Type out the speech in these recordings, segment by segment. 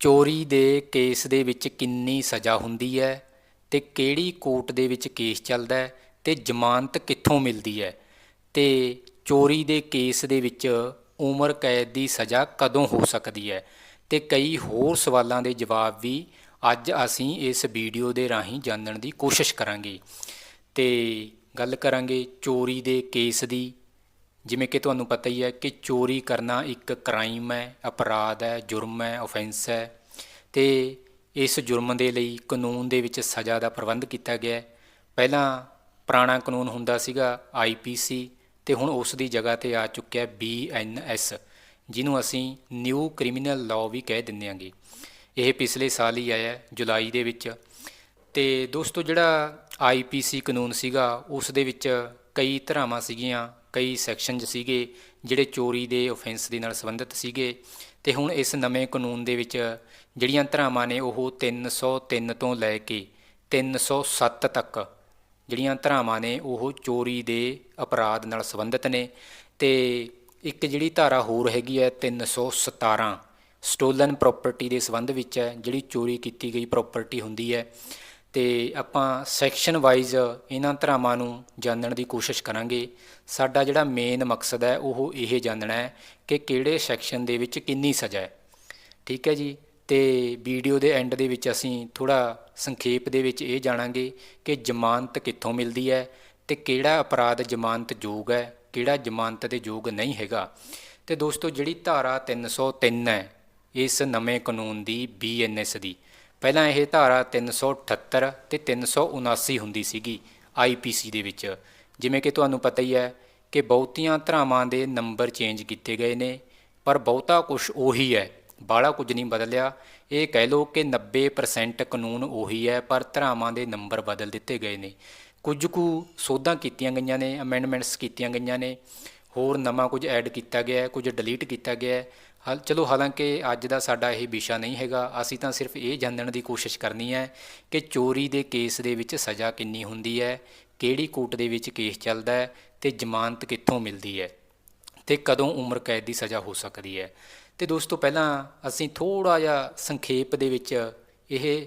ਚੋਰੀ ਦੇ ਕੇਸ ਦੇ ਵਿੱਚ ਕਿੰਨੀ ਸਜ਼ਾ ਹੁੰਦੀ ਹੈ ਤੇ ਕਿਹੜੀ ਕੋਰਟ ਦੇ ਵਿੱਚ ਕੇਸ ਚੱਲਦਾ ਹੈ ਤੇ ਜ਼ਮਾਨਤ ਕਿੱਥੋਂ ਮਿਲਦੀ ਹੈ ਤੇ ਚੋਰੀ ਦੇ ਕੇਸ ਦੇ ਵਿੱਚ ਉਮਰ ਕੈਦ ਦੀ ਸਜ਼ਾ ਕਦੋਂ ਹੋ ਸਕਦੀ ਹੈ ਤੇ ਕਈ ਹੋਰ ਸਵਾਲਾਂ ਦੇ ਜਵਾਬ ਵੀ ਅੱਜ ਅਸੀਂ ਇਸ ਵੀਡੀਓ ਦੇ ਰਾਹੀਂ ਜਾਣਨ ਦੀ ਕੋਸ਼ਿਸ਼ ਕਰਾਂਗੇ। ਤੇ ਗੱਲ ਕਰਾਂਗੇ ਚੋਰੀ ਦੇ ਕੇਸ ਦੀ ਜਿਵੇਂ ਕਿ ਤੁਹਾਨੂੰ ਪਤਾ ਹੀ ਹੈ ਕਿ ਚੋਰੀ ਕਰਨਾ ਇੱਕ ਕ੍ਰਾਈਮ ਹੈ, ਅਪਰਾਧ ਹੈ, ਜੁਰਮ ਹੈ ਆਫੈਂਸ ਹੈ ਤੇ ਇਸ ਜੁਰਮ ਦੇ ਲਈ ਕਾਨੂੰਨ ਦੇ ਵਿੱਚ ਸਜ਼ਾ ਦਾ ਪ੍ਰਬੰਧ ਕੀਤਾ ਗਿਆ ਹੈ। ਪਹਿਲਾਂ ਪੁਰਾਣਾ ਕਾਨੂੰਨ ਹੁੰਦਾ ਸੀਗਾ ਆਈਪੀਸੀ ਤੇ ਹੁਣ ਉਸ ਦੀ ਜਗ੍ਹਾ ਤੇ ਆ ਚੁੱਕਿਆ ਬੀਐਨਐਸ ਜਿਹਨੂੰ ਅਸੀਂ ਨਿਊ ਕ੍ਰਿਮੀਨਲ ਲਾਅ ਵੀ ਕਹਿ ਦਿੰਦੇ ਆਂਗੇ ਇਹ ਪਿਛਲੇ ਸਾਲ ਹੀ ਆਇਆ ਜੁਲਾਈ ਦੇ ਵਿੱਚ। ਤੇ ਦੋਸਤੋ ਜਿਹੜਾ ਆਈਪੀਸੀ ਕਾਨੂੰਨ ਸੀਗਾ, ਉਸ ਦੇ ਵਿੱਚ ਕਈ ਧਾਰਾਵਾਂ ਸੀਗੀਆਂ। ਕਈ ਸੈਕਸ਼ਨਜ਼ ਸੀਗੇ ਜਿਹੜੇ ਚੋਰੀ ਦੇ ਆਫੈਂਸ ਦੇ ਨਾਲ ਸੰਬੰਧਿਤ ਸੀਗੇ ਤੇ ਹੁਣ ਇਸ ਨਵੇਂ ਕਾਨੂੰਨ ਦੇ ਵਿੱਚ ਜਿਹੜੀਆਂ ਧਰਾਵਾਂ ਨੇ ਉਹ 303 ਤੋਂ ਲੈ ਕੇ 307 ਤੱਕ ਜਿਹੜੀਆਂ ਧਾਰਾਵਾਂ ਨੇ ਉਹ ਚੋਰੀ ਦੇ ਅਪਰਾਧ ਨਾਲ ਸੰਬੰਧਿਤ ਨੇ ਤੇ ਇੱਕ ਜਿਹੜੀ ਧਾਰਾ ਹੋਰ ਹੈਗੀ ਹੈ 317 ਸਟੋਲਨ ਪ੍ਰਾਪਰਟੀ ਦੇ ਸੰਬੰਧ ਵਿੱਚ ਹੈ, ਜਿਹੜੀ ਚੋਰੀ ਕੀਤੀ ਗਈ ਪ੍ਰਾਪਰਟੀ ਹੁੰਦੀ ਹੈ। ਤੇ ਆਪਾਂ ਸੈਕਸ਼ਨ ਵਾਈਜ਼ ਇਹਨਾਂ ਧਾਰਾਵਾਂ ਨੂੰ ਜਾਣਨ ਦੀ ਕੋਸ਼ਿਸ਼ ਕਰਾਂਗੇ। ਸਾਡਾ ਜਿਹੜਾ ਮੇਨ ਮਕਸਦ ਹੈ, ਉਹ ਇਹ ਜਾਣਨਾ ਹੈ ਕਿ ਕਿਹੜੇ ਸੈਕਸ਼ਨ ਦੇ ਵਿੱਚ ਕਿੰਨੀ ਸਜ਼ਾ ਹੈ। ਠੀਕ ਹੈ ਜੀ? ਤੇ ਵੀਡੀਓ ਦੇ ਐਂਡ ਦੇ ਵਿੱਚ ਅਸੀਂ ਥੋੜਾ ਸੰਖੇਪ ਦੇ ਵਿੱਚ ਇਹ ਜਾਣਾਂਗੇ ਕਿ ਜ਼ਮਾਨਤ ਕਿੱਥੋਂ ਮਿਲਦੀ ਹੈ ਤੇ ਕਿਹੜਾ ਅਪਰਾਧ ਜ਼ਮਾਨਤ ਯੋਗ ਹੈ, ਕਿਹੜਾ ਜ਼ਮਾਨਤ ਦੇ ਯੋਗ ਨਹੀਂ ਹੈਗਾ। ਤੇ ਦੋਸਤੋ, ਜਿਹੜੀ ਧਾਰਾ 303 ਹੈ, ਇਸ ਨਵੇਂ ਕਾਨੂੰਨ ਦੀ ਬੀਐਨਐਸ ਦੀ ਪਹਿਲਾਂ ਇਹ ਧਾਰਾ 378 ਤੇ 379 ਹੁੰਦੀ ਸੀਗੀ ਆਈਪੀਸੀ ਦੇ ਵਿੱਚ। ਜਿਵੇਂ ਕਿ ਤੁਹਾਨੂੰ ਪਤਾ ਹੀ ਹੈ ਕਿ ਬਹੁਤੀਆਂ ਧਰਾਵਾਂ ਦੇ ਨੰਬਰ ਚੇਂਜ ਕੀਤੇ ਗਏ ਨੇ, ਪਰ ਬਹੁਤਾ ਕੁਝ ਉਹੀ ਹੈ, ਬਾਹਲਾ ਕੁਝ ਨਹੀਂ ਬਦਲਿਆ। ਇਹ ਕਹਿ ਲਓ ਕਿ 90% ਕਾਨੂੰਨ ਉਹੀ ਹੈ, ਪਰ ਧਰਾਵਾਂ ਦੇ ਨੰਬਰ ਬਦਲ ਦਿੱਤੇ ਗਏ ਨੇ। ਕੁਝ ਕੁ ਸੋਧਾਂ ਕੀਤੀਆਂ ਗਈਆਂ ਨੇ ਅਮੈਂਡਮੈਂਟਸ ਕੀਤੀਆਂ ਗਈਆਂ ਨੇ, ਹੋਰ ਨਵਾਂ ਕੁਝ ਐਡ ਕੀਤਾ ਗਿਆ ਹੈ, ਕੁਝ ਡਿਲੀਟ ਕੀਤਾ ਗਿਆ ਹੈ। ਹਾਲ, ਚਲੋ ਹਾਲਾਂਕਿ ਅੱਜ ਦਾ ਸਾਡਾ ਇਹ ਵਿਸ਼ਾ ਨਹੀਂ ਹੈਗਾ, ਅਸੀਂ ਤਾਂ ਸਿਰਫ ਇਹ ਜਾਣਨ ਦੀ ਕੋਸ਼ਿਸ਼ ਕਰਨੀ ਹੈ ਕਿ ਚੋਰੀ ਦੇ ਕੇਸ ਦੇ ਵਿੱਚ ਸਜ਼ਾ ਕਿੰਨੀ ਹੁੰਦੀ ਹੈ, ਕਿਹੜੀ ਕੋਰਟ ਦੇ ਵਿੱਚ ਕੇਸ ਚੱਲਦਾ ਹੈ ਤੇ ਜ਼ਮਾਨਤ ਕਿੱਥੋਂ ਮਿਲਦੀ ਹੈ ਤੇ ਕਦੋਂ ਉਮਰ ਕੈਦ ਦੀ ਸਜ਼ਾ ਹੋ ਸਕਦੀ ਹੈ। ਤੇ ਦੋਸਤੋ, ਪਹਿਲਾਂ ਅਸੀਂ ਥੋੜਾ ਜਿਹਾ ਸੰਖੇਪ ਦੇ ਵਿੱਚ ਇਹ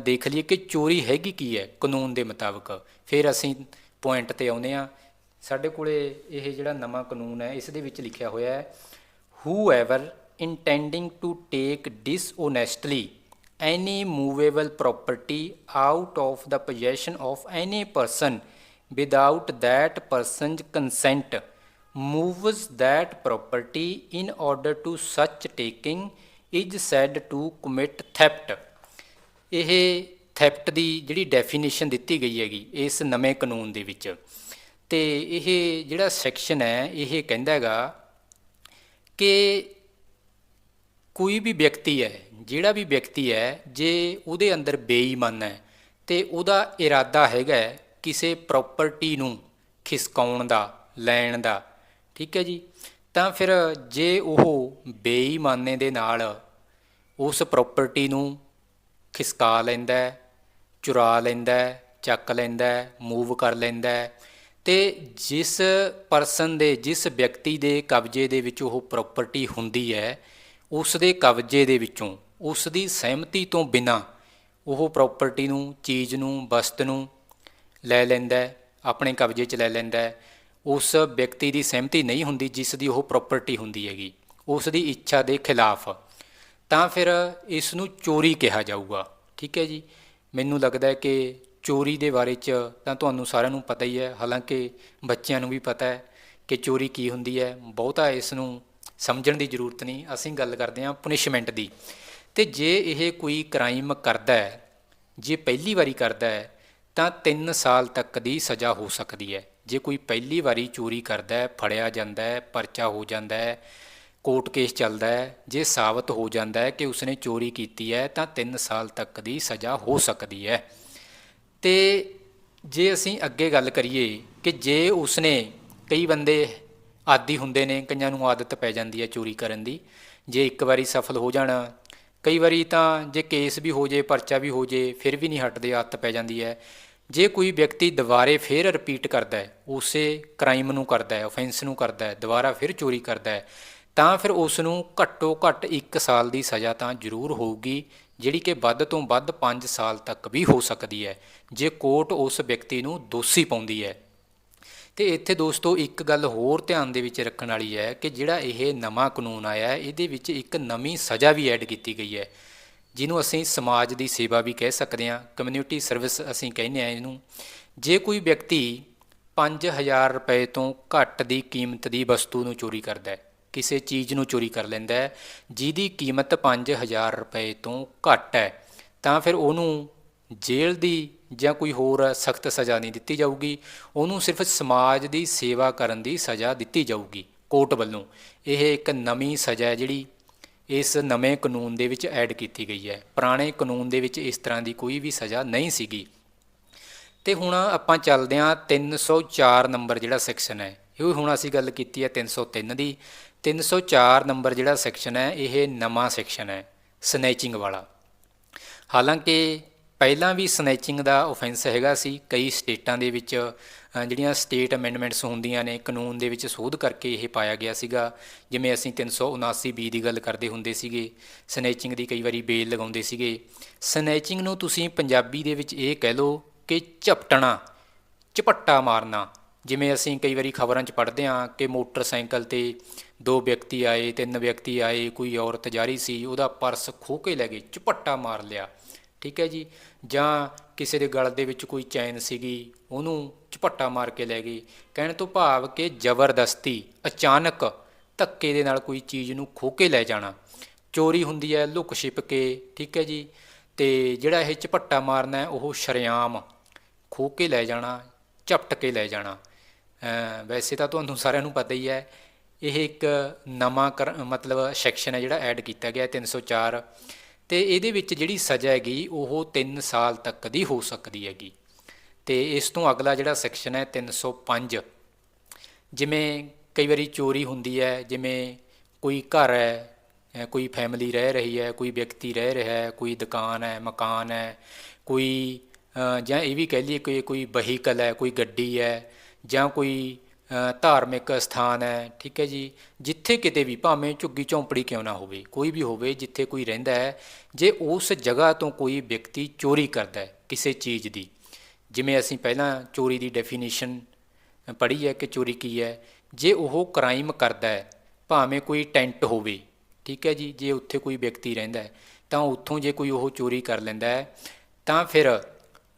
ਦੇਖ ਲਈਏ ਕਿ ਚੋਰੀ ਹੈਗੀ ਕੀ ਹੈ ਕਾਨੂੰਨ ਦੇ ਮੁਤਾਬਕ। ਫਿਰ ਅਸੀਂ ਪੁਆਇੰਟ ਤੇ ਆਉਂਦੇ ਆ ਸਾਡੇ ਕੋਲੇ ਇਹ ਜਿਹੜਾ ਨਵਾਂ ਕਾਨੂੰਨ ਹੈ, ਇਸ ਦੇ ਵਿੱਚ ਲਿਖਿਆ ਹੋਇਆ ਹੈ whoever intending to take dishonestly any movable property out of the possession of any person without that person's consent moves that property in order to such taking is said to commit theft ਇਹ theft ਦੀ ਜਿਹੜੀ definition ਦਿੱਤੀ ਗਈ ਹੈਗੀ ਇਸ ਨਵੇਂ ਕਾਨੂੰਨ ਦੇ ਵਿੱਚ ਤੇ ਇਹ ਜਿਹੜਾ ਸੈਕਸ਼ਨ ਹੈ ਇਹ ਕਹਿੰਦਾ ਹੈਗਾ ਕਿ ਕੋਈ ਵੀ ਵਿਅਕਤੀ ਹੈ, ਜਿਹੜਾ ਵੀ ਵਿਅਕਤੀ ਹੈ, ਜੇ ਉਹਦੇ ਅੰਦਰ ਬੇਈਮਾਨ ਹੈ, ਤੇ ਉਹਦਾ ਇਰਾਦਾ ਹੈਗਾ ਕਿਸੇ ਪ੍ਰਾਪਰਟੀ ਨੂੰ ਖਿਸਕਾਉਣ ਦਾ, ਲੈਣ ਦਾ। ਠੀਕ ਹੈ ਜੀ? ਤਾਂ ਫਿਰ ਜੇ ਉਹ ਬੇਈਮਾਨੇ ਦੇ ਨਾਲ ਉਸ ਪ੍ਰਾਪਰਟੀ ਨੂੰ ਖਿਸਕਾ ਲੈਂਦਾ ਚੁਰਾ ਲੈਂਦਾ ਚੱਕ ਲੈਂਦਾ ਮੂਵ ਕਰ ਲੈਂਦਾ ਤੇ ਜਿਸ ਪਰਸਨ ਦੇ, ਜਿਸ ਵਿਅਕਤੀ ਦੇ ਕਬਜ਼ੇ ਦੇ ਵਿੱਚ ਉਹ ਪ੍ਰਾਪਰਟੀ ਹੁੰਦੀ ਹੈ ਉਸ ਦੇ ਕਬਜ਼ੇ ਦੇ ਵਿੱਚੋਂ ਉਸ ਦੀ ਸਹਿਮਤੀ ਤੋਂ ਬਿਨਾ ਉਹ ਪ੍ਰਾਪਰਟੀ ਨੂੰ, ਚੀਜ਼ ਨੂੰ, ਵਸਤ ਨੂੰ ਲੈ ਲੈਂਦਾ ਆਪਣੇ ਕਬਜ਼ੇ 'ਚ ਲੈ ਲੈਂਦਾ ਉਸ ਵਿਅਕਤੀ ਦੀ ਸਹਿਮਤੀ ਨਹੀਂ ਹੁੰਦੀ ਜਿਸ ਦੀ ਉਹ ਪ੍ਰਾਪਰਟੀ ਹੁੰਦੀ ਹੈਗੀ ਉਸ ਦੀ ਇੱਛਾ ਦੇ ਖਿਲਾਫ। ਤਾਂ ਫਿਰ ਇਸ ਨੂੰ ਚੋਰੀ ਕਿਹਾ ਜਾਊਗਾ। ਠੀਕ ਹੈ ਜੀ? ਮੈਨੂੰ ਲੱਗਦਾ ਹੈ ਕਿ ਚੋਰੀ ਦੇ ਬਾਰੇ ਚ ਤਾਂ ਤੁਹਾਨੂੰ ਸਾਰਿਆਂ ਨੂੰ ਪਤਾ ਹੀ ਹੈ, ਹਾਲਾਂਕਿ ਬੱਚਿਆਂ ਨੂੰ ਵੀ ਪਤਾ ਹੈ ਕਿ ਚੋਰੀ ਕੀ ਹੁੰਦੀ ਹੈ। ਬਹੁਤਾ ਇਸ ਨੂੰ ਸਮਝਣ ਦੀ ਜ਼ਰੂਰਤ ਨਹੀਂ। ਅਸੀਂ ਗੱਲ ਕਰਦੇ ਹਾਂ ਪੁਨਿਸ਼ਮੈਂਟ ਦੀ। ਤੇ ਜੇ ਇਹ ਕੋਈ ਕ੍ਰਾਈਮ ਕਰਦਾ ਹੈ, ਜੇ ਪਹਿਲੀ ਵਾਰੀ ਕਰਦਾ ਹੈ, ਤਾਂ 3 ਸਾਲ ਤੱਕ ਦੀ ਸਜ਼ਾ ਹੋ ਸਕਦੀ ਹੈ। ਜੇ ਕੋਈ ਪਹਿਲੀ ਵਾਰੀ ਚੋਰੀ ਕਰਦਾ ਹੈ, ਫੜਿਆ ਜਾਂਦਾ ਹੈ, ਪਰਚਾ ਹੋ ਜਾਂਦਾ ਹੈ, ਕੋਰਟ ਕੇਸ ਚੱਲਦਾ ਹੈ, ਜੇ ਸਾਬਤ ਹੋ ਜਾਂਦਾ ਹੈ ਕਿ ਉਸਨੇ ਚੋਰੀ ਕੀਤੀ ਹੈ, ਤਾਂ 3 ਸਾਲ ਤੱਕ ਦੀ ਸਜ਼ਾ ਹੋ ਸਕਦੀ ਹੈ। ਤੇ ਜੇ ਅਸੀਂ ਅੱਗੇ ਗੱਲ ਕਰੀਏ ਕਿ ਜੇ ਉਸਨੇ ਕਈ ਬੰਦੇ ਆਦੀ ਹੁੰਦੇ ਨੇ, ਕਈਆਂ ਨੂੰ ਆਦਤ ਪੈ ਜਾਂਦੀ ਹੈ ਚੋਰੀ ਕਰਨ ਦੀ, ਜੇ ਇੱਕ ਵਾਰੀ ਸਫਲ ਹੋ ਜਾਣਾ, ਕਈ ਵਾਰੀ ਤਾਂ ਜੇ ਕੇਸ ਵੀ ਹੋ ਜੇ, ਪਰਚਾ ਵੀ ਹੋ ਜੇ, ਫਿਰ ਵੀ ਨਹੀਂ ਹਟਦੇ, ਆਦਤ ਪੈ ਜਾਂਦੀ ਹੈ। ਜੇ ਕੋਈ ਵਿਅਕਤੀ ਦੁਬਾਰੇ ਫਿਰ ਰਿਪੀਟ ਕਰਦਾ ਹੈ, ਉਸੇ ਕ੍ਰਾਈਮ ਨੂੰ ਕਰਦਾ ਹੈ ਆਫੈਂਸ ਨੂੰ ਕਰਦਾ ਹੈ, ਦੁਬਾਰਾ ਫਿਰ ਚੋਰੀ ਕਰਦਾ ਹੈ, ਤਾਂ ਫਿਰ ਉਸ ਨੂੰ ਘੱਟੋ ਘੱਟ 1 ਸਾਲ ਦੀ ਸਜ਼ਾ ਤਾਂ ਜ਼ਰੂਰ ਹੋਊਗੀ ਜਿਹੜੀ ਕਿ ਵੱਧ ਤੋਂ ਵੱਧ 5 ਸਾਲ ਤੱਕ ਵੀ ਹੋ ਸਕਦੀ ਹੈ, ਜੇ ਕੋਰਟ ਉਸ ਵਿਅਕਤੀ ਨੂੰ ਦੋਸ਼ੀ ਪਾਉਂਦੀ ਹੈ। ਤੇ ਇੱਥੇ ਦੋਸਤੋ ਇੱਕ ਗੱਲ ਹੋਰ ਧਿਆਨ ਦੇ ਵਿੱਚ ਰੱਖਣ ਵਾਲੀ ਹੈ ਕਿ ਜਿਹੜਾ ਇਹ ਨਵਾਂ ਕਾਨੂੰਨ ਆਇਆ ਹੈ, ਇਹਦੇ ਵਿੱਚ ਇੱਕ ਨਵੀਂ ਸਜ਼ਾ ਵੀ ਐਡ ਕੀਤੀ ਗਈ ਹੈ, ਜਿਹਨੂੰ ਅਸੀਂ ਸਮਾਜ ਦੀ ਸੇਵਾ ਵੀ ਕਹਿ ਸਕਦੇ ਹਾਂ ਕਮਿਊਨਿਟੀ ਸਰਵਿਸ ਅਸੀਂ ਕਹਿੰਦੇ ਆ ਇਹਨੂੰ। ਜੇ ਕੋਈ ਵਿਅਕਤੀ 5000 ਰੁਪਏ ਤੋਂ ਘੱਟ ਦੀ ਕੀਮਤ ਦੀ ਵਸਤੂ ਨੂੰ ਚੋਰੀ ਕਰਦਾ ਹੈ ਕਿਸੇ ਚੀਜ਼ ਨੂੰ ਚੋਰੀ ਕਰ ਲੈਂਦਾ ਹੈ, ਜਿਹਦੀ ਕੀਮਤ 5000 ਰੁਪਏ ਤੋਂ ਘੱਟ ਹੈ, ਤਾਂ ਫਿਰ ਉਹਨੂੰ ਜੇਲ੍ਹ ਦੀ ਜਾਂ ਕੋਈ ਹੋਰ ਸਖਤ ਸਜ਼ਾ ਨਹੀਂ ਦਿੱਤੀ ਜਾਊਗੀ। ਉਹਨੂੰ ਸਿਰਫ ਸਮਾਜ ਦੀ ਸੇਵਾ ਕਰਨ ਦੀ ਸਜ਼ਾ ਦਿੱਤੀ ਜਾਊਗੀ ਕੋਰਟ ਵੱਲੋਂ। ਇਹ ਇੱਕ ਨਵੀਂ ਸਜ਼ਾ ਹੈ ਜਿਹੜੀ ਇਸ ਨਵੇਂ ਕਾਨੂੰਨ ਦੇ ਵਿੱਚ ਐਡ ਕੀਤੀ ਗਈ ਹੈ। ਪੁਰਾਣੇ ਕਾਨੂੰਨ ਦੇ ਵਿੱਚ ਇਸ ਤਰ੍ਹਾਂ ਦੀ ਕੋਈ ਵੀ ਸਜ਼ਾ ਨਹੀਂ ਸੀਗੀ। ਤੇ ਹੁਣ ਆਪਾਂ ਚੱਲਦੇ ਹਾਂ 304 ਨੰਬਰ ਜਿਹੜਾ ਸੈਕਸ਼ਨ ਹੈ। ਇਹ ਹੁਣ ਅਸੀਂ ਗੱਲ ਕੀਤੀ ਹੈ 303 ਦੀ। 304 ਨੰਬਰ ਜਿਹੜਾ ਸੈਕਸ਼ਨ ਹੈ, ਇਹ ਨਵਾਂ ਸੈਕਸ਼ਨ ਹੈ ਸਨੈਚਿੰਗ ਵਾਲਾ। ਹਾਲਾਂਕਿ ਪਹਿਲਾਂ ਵੀ ਸਨੈਚਿੰਗ ਦਾ ਆਫੈਂਸ ਹੈਗਾ ਸੀ, ਕਈ ਸਟੇਟਾਂ ਦੇ ਵਿੱਚ ਜਿਹੜੀਆਂ ਸਟੇਟ ਅਮੈਂਡਮੈਂਟਸ ਹੁੰਦੀਆਂ ਨੇ, ਕਾਨੂੰਨ ਦੇ ਵਿੱਚ ਸੋਧ ਕਰਕੇ ਇਹ ਪਾਇਆ ਗਿਆ ਸੀਗਾ। ਜਿਵੇਂ ਅਸੀਂ 379 ਬੀ ਦੀ ਗੱਲ ਕਰਦੇ ਹੁੰਦੇ ਸੀਗੇ ਸਨੈਚਿੰਗ ਦੀ ਕਈ ਵਾਰੀ ਬੇਲ ਲਗਾਉਂਦੇ ਸੀਗੇ। ਸਨੈਚਿੰਗ ਨੂੰ ਤੁਸੀਂ ਪੰਜਾਬੀ ਦੇ ਵਿੱਚ ਇਹ ਕਹਿ ਲਓ ਕਿ ਝਪਟਣਾ, ਝਪੱਟਾ ਮਾਰਨਾ। ਜਿਵੇਂ ਅਸੀਂ ਕਈ ਵਾਰੀ ਖਬਰਾਂ 'ਚ ਪੜ੍ਹਦੇ ਹਾਂ ਕਿ ਮੋਟਰਸਾਈਕਲ ਤੇ ਦੋ ਵਿਅਕਤੀ ਆਏ, ਤਿੰਨ ਵਿਅਕਤੀ ਆਏ, ਕੋਈ ਔਰਤ ਜਾਰੀ ਸੀ, ਉਹਦਾ ਪਰਸ ਖੋਹ ਕੇ ਲੈ ਗਏ ਝਪੱਟਾ ਮਾਰ ਲਿਆ। ਠੀਕ ਹੈ ਜੀ? ਜਾਂ ਕਿਸੇ ਦੇ ਗਲ ਦੇ ਵਿੱਚ ਕੋਈ ਚੈਨ ਸੀਗੀ, ਉਹਨੂੰ ਝਪੱਟਾ ਮਾਰ ਕੇ ਲੈ ਗਈ ਕਹਿਣ ਤੋਂ ਭਾਵ ਕਿ ਜ਼ਬਰਦਸਤੀ, ਅਚਾਨਕ ਧੱਕੇ ਦੇ ਨਾਲ ਕੋਈ ਚੀਜ਼ ਨੂੰ ਖੋਹ ਕੇ ਲੈ ਜਾਣਾ। ਚੋਰੀ ਹੁੰਦੀ ਹੈ, ਲੁੱਕ ਛਿਪ ਕੇ, ਠੀਕ ਹੈ ਜੀ? ਤੇ ਜਿਹੜਾ ਇਹ ਝਪੱਟਾ ਮਾਰਨਾ ਉਹ ਸ਼ਰੇਆਮ ਖੋਹ ਕੇ ਲੈ ਜਾਣਾ, ਝਪਟ ਕੇ ਲੈ ਜਾਣਾ। ਵੈਸੇ ਤਾਂ ਤੁਹਾਨੂੰ ਸਾਰਿਆਂ ਨੂੰ ਪਤਾ ਹੀ ਹੈ, ਇਹ ਇੱਕ ਨਵਾਂ ਕਰ- ਮਤਲਬ ਸੈਕਸ਼ਨ ਹੈ ਜਿਹੜਾ ਐਡ ਕੀਤਾ ਗਿਆ ਹੈ 304 ਤੇ ਇਹਦੇ ਵਿੱਚ ਜਿਹੜੀ ਸਜ਼ਾ ਹੈਗੀ, ਉਹ 3 ਸਾਲ ਤੱਕ ਦੀ ਹੋ ਸਕਦੀ ਹੈਗੀ। ਤੇ ਇਸ ਤੋਂ ਅਗਲਾ ਜਿਹੜਾ ਸੈਕਸ਼ਨ ਹੈ 305 ਜਿਵੇਂ ਕਈ ਵਾਰੀ ਚੋਰੀ ਹੁੰਦੀ ਹੈ, ਜਿਵੇਂ ਕੋਈ ਘਰ ਹੈ ਕੋਈ ਫੈਮਿਲੀ ਰਹਿ ਰਹੀ ਹੈ, ਕੋਈ ਵਿਅਕਤੀ ਰਹਿ ਰਿਹਾ ਹੈ, ਕੋਈ ਦੁਕਾਨ ਹੈ, ਮਕਾਨ ਹੈ, ਕੋਈ ਜਾਂ ਇਹ ਵੀ ਕਹਿ ਲਈਏ ਕਿ ਕੋਈ ਵਹੀਕਲ ਹੈ, ਕੋਈ ਗੱਡੀ ਹੈ ਜਾਂ ਕੋਈ ਧਾਰਮਿਕ ਸਥਾਨ ਹੈ, ਠੀਕ ਹੈ ਜੀ, ਜਿੱਥੇ ਕਿਤੇ ਵੀ ਭਾਵੇਂ ਝੁੱਗੀ ਝੌਂਪੜੀ ਕਿਉਂ ਨਾ ਹੋਵੇ, ਕੋਈ ਵੀ ਹੋਵੇ, ਜਿੱਥੇ ਕੋਈ ਰਹਿੰਦਾ ਹੈ, ਜੇ ਉਸ ਜਗ੍ਹਾ ਤੋਂ ਕੋਈ ਵਿਅਕਤੀ ਚੋਰੀ ਕਰਦਾ ਹੈ ਕਿਸੇ ਚੀਜ਼ ਦੀ, ਜਿਵੇਂ ਅਸੀਂ ਪਹਿਲਾਂ ਚੋਰੀ ਦੀ ਡੈਫੀਨੇਸ਼ਨ ਪੜ੍ਹੀ ਹੈ ਕਿ ਚੋਰੀ ਕੀ ਹੈ, ਜੇ ਉਹ ਕ੍ਰਾਈਮ ਕਰਦਾ ਹੈ, ਭਾਵੇਂ ਕੋਈ ਟੈਂਟ ਹੋਵੇ, ਠੀਕ ਹੈ ਜੀ, ਜੇ ਉੱਥੇ ਕੋਈ ਵਿਅਕਤੀ ਰਹਿੰਦਾ ਹੈ, ਤਾਂ ਉੱਥੋਂ ਜੇ ਕੋਈ ਉਹ ਚੋਰੀ ਕਰ ਲੈਂਦਾ ਹੈ, ਤਾਂ ਫਿਰ